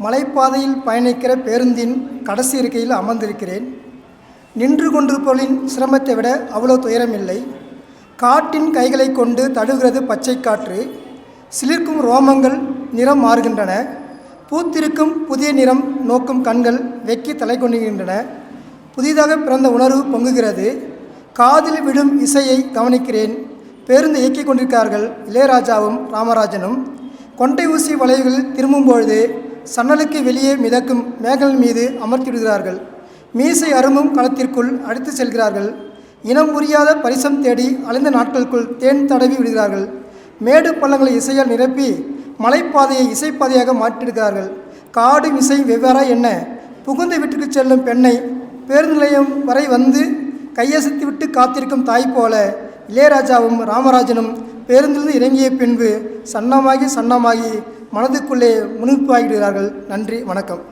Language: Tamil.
மலைப்பாதையில் பயணிக்கிற பேருந்தின் கடைசி இருக்கையில் அமர்ந்திருக்கிறேன். நின்று கொண்டிருப்பவர்களின் சிரமத்தை விட அவ்வளோ துயரமில்லை. காட்டின் கைகளை கொண்டு தடுகிறது பச்சை காற்று. சிலிர்க்கும் ரோமங்கள் நிறம் மாறுகின்றன. பூத்திருக்கும் புதிய நிறம் நோக்கும் கண்கள் வெக்கி தலை கொண்டுகின்றன. புதிதாக பிறந்த உணர்வு பொங்குகிறது. காதில் விடும் இசையை கவனிக்கிறேன். பேருந்து இயக்கிக் கொண்டிருக்கிறார்கள் இளையராஜாவும் ராமராஜனும். கொண்டை ஊசி வளைவுகளில் திரும்பும்பொழுது சன்னலுக்கு வெளியே மிதக்கும் மேகல் மீது அமர்த்தி விடுகிறார்கள் மீசை அரும்பும் களத்திற்குள் அடித்து செல்கிறார்கள். இனம் புரியாத பரிசம் தேடி அலைந்த நாட்களுக்குள் தேன் தடவி விடுகிறார்கள். மேடு பள்ளங்களை இசையால் நிரப்பி மலைப்பாதையை இசைப்பாதையாக மாற்றிடுகிறார்கள் காடு இசை வெவ்வேறா என்ன? புகுந்த வீட்டுக்கு செல்லும் பெண்ணை பேருந்து நிலையம் வரை வந்து கையசைத்து விட்டு காத்திருக்கும் தாய் போல இளையராஜாவும் ராமராஜனும் பேருந்திலிருந்து இறங்கிய பின்பு சன்னமாகி சன்னமாகி மனதுக்குள்ளே முனிப்பாகிடுகிறார்கள் நன்றி வணக்கம்.